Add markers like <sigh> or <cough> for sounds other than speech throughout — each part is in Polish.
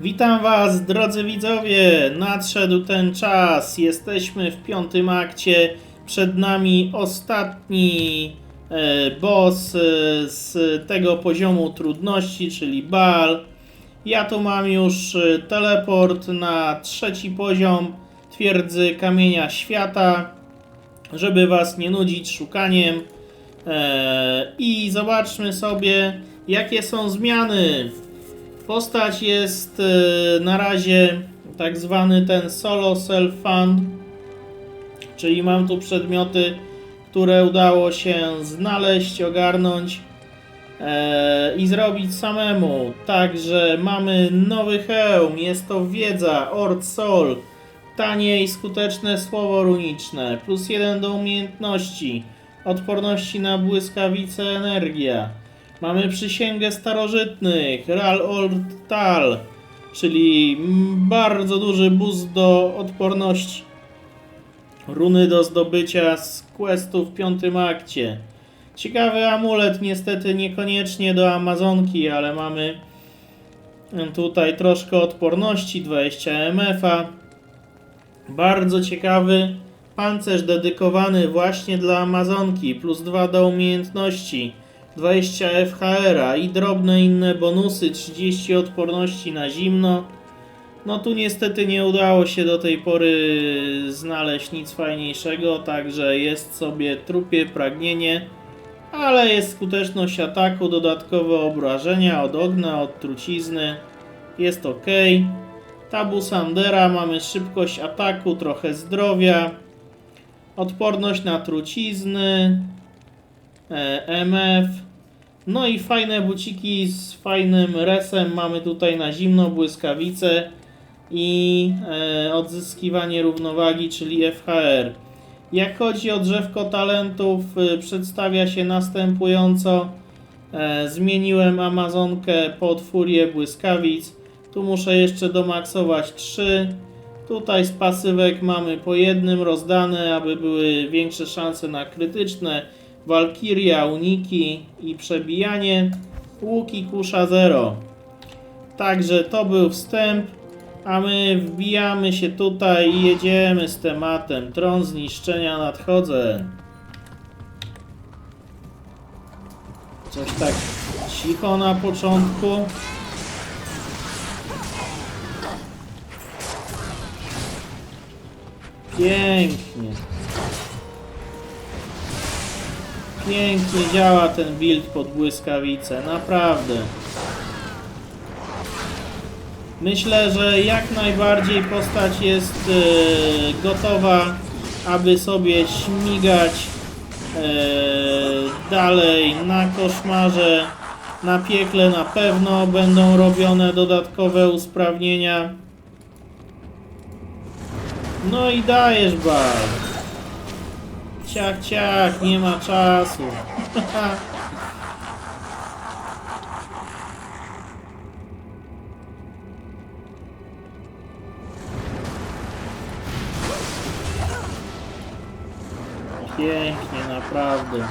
Witam Was, drodzy widzowie! Nadszedł ten czas. Jesteśmy w piątym akcie. Przed nami ostatni e, boss e, z tego poziomu trudności, czyli Bal. Ja tu mam już e, teleport na trzeci poziom twierdzy Kamienia Świata, żeby Was nie nudzić szukaniem. I zobaczmy sobie, jakie są zmiany. Postać jest e, na razie tak zwany ten solo self fund, czyli mam tu przedmioty, które udało się znaleźć, ogarnąć e, i zrobić samemu. Także mamy nowy hełm, jest to wiedza, Ord Sol, tanie i skuteczne słowo runiczne, plus jeden do umiejętności, odporności na błyskawice energia. Mamy przysięgę starożytnych, Ral Old Tal, czyli bardzo duży boost do odporności. Runy do zdobycia z questu w piątym akcie. Ciekawy amulet, niestety niekoniecznie do Amazonki, ale mamy tutaj troszkę odporności, 20 MF-a. Bardzo ciekawy pancerz dedykowany właśnie dla Amazonki, plus 2 do umiejętności. 20 FHR i drobne inne bonusy, 30 odporności na zimno. No tu niestety nie udało się do tej pory znaleźć nic fajniejszego, także jest sobie trupie pragnienie, ale jest skuteczność ataku, dodatkowe obrażenia od ognia, od trucizny, jest ok. Tabu Sandera, mamy szybkość ataku, trochę zdrowia, odporność na trucizny, MF. No i fajne buciki z fajnym resem mamy tutaj na zimno, błyskawice i e, odzyskiwanie równowagi, czyli FHR. Jak chodzi o drzewko talentów, y, przedstawia się następująco. E, zmieniłem Amazonkę pod furię błyskawic. Tu muszę jeszcze domaksować 3. Tutaj z pasywek mamy po jednym rozdane, aby były większe szanse na krytyczne. Walkiria, uniki i przebijanie. Łuki kusza 0. Także to był wstęp, a my wbijamy się tutaj i jedziemy z tematem. Tron zniszczenia nadchodzę. Coś tak cicho na początku. Pięknie. Pięknie działa ten build pod błyskawice, naprawdę. Myślę, że jak najbardziej postać jest e, gotowa, aby sobie śmigać e, dalej na koszmarze. Na piekle na pewno będą robione dodatkowe usprawnienia. No i dajesz bar. Ciach, ciach, nie ma czasu. <laughs> Pięknie, naprawdę.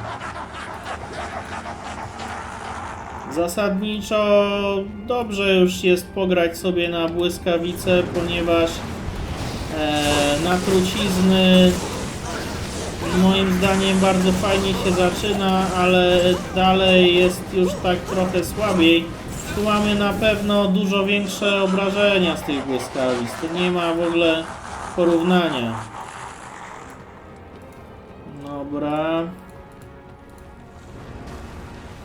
Zasadniczo dobrze już jest pograć sobie na błyskawice, ponieważ e, na trucizny moim zdaniem bardzo fajnie się zaczyna, ale dalej jest już tak trochę słabiej. Tu mamy na pewno dużo większe obrażenia z tych błyskawic. Tu nie ma w ogóle porównania. Dobra.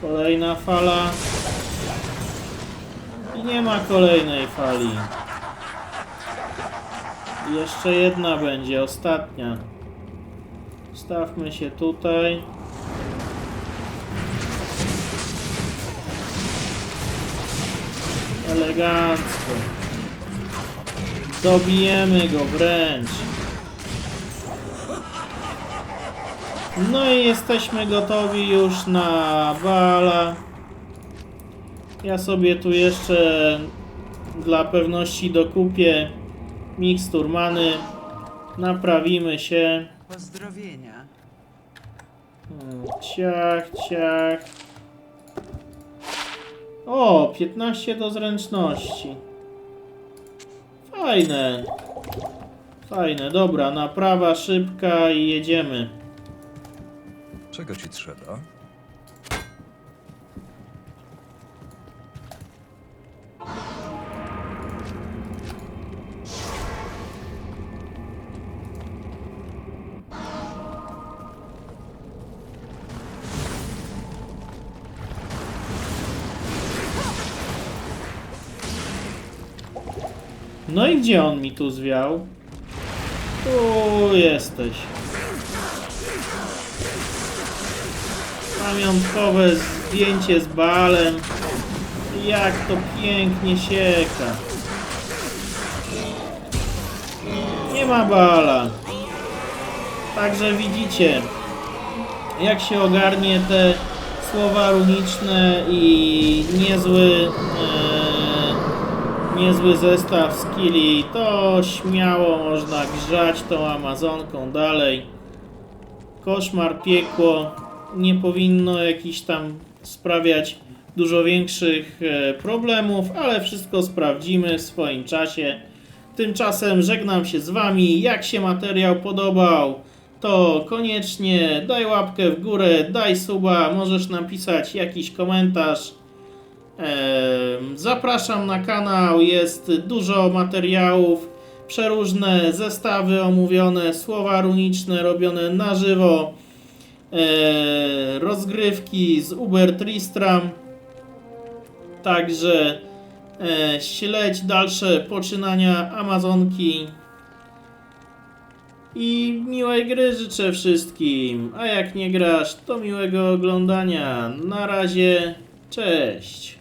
Kolejna fala. I nie ma kolejnej fali. Jeszcze jedna będzie, ostatnia. Stawmy się tutaj. Elegancko. Dobijemy go wręcz. No i jesteśmy gotowi już na bala. Ja sobie tu jeszcze dla pewności dokupię mikstur many. Naprawimy się. Pozdrowienia. Ciach, ciach. O, 15 do zręczności. Fajne. Fajne, dobra, naprawa szybka i jedziemy. Czego ci trzeba? No i gdzie on mi tu zwiał? Tu jesteś. Pamiątkowe zdjęcie z balem. Jak to pięknie sieka. Nie ma bala. Także widzicie, jak się ogarnie te słowa runiczne i niezły, e, niezły zestaw skilli, to śmiało można grzać tą Amazonką dalej. Koszmar, piekło nie powinno jakiś tam sprawiać dużo większych e, problemów, ale wszystko sprawdzimy w swoim czasie. Tymczasem żegnam się z Wami. Jak się materiał podobał, to koniecznie daj łapkę w górę, daj suba, możesz napisać jakiś komentarz. Zapraszam na kanał, jest dużo materiałów, przeróżne zestawy omówione, słowa runiczne robione na żywo, e, rozgrywki z Uber Tristram. Także e, śledź dalsze poczynania Amazonki. I miłej gry życzę wszystkim. A jak nie grasz, to miłego oglądania. Na razie, cześć.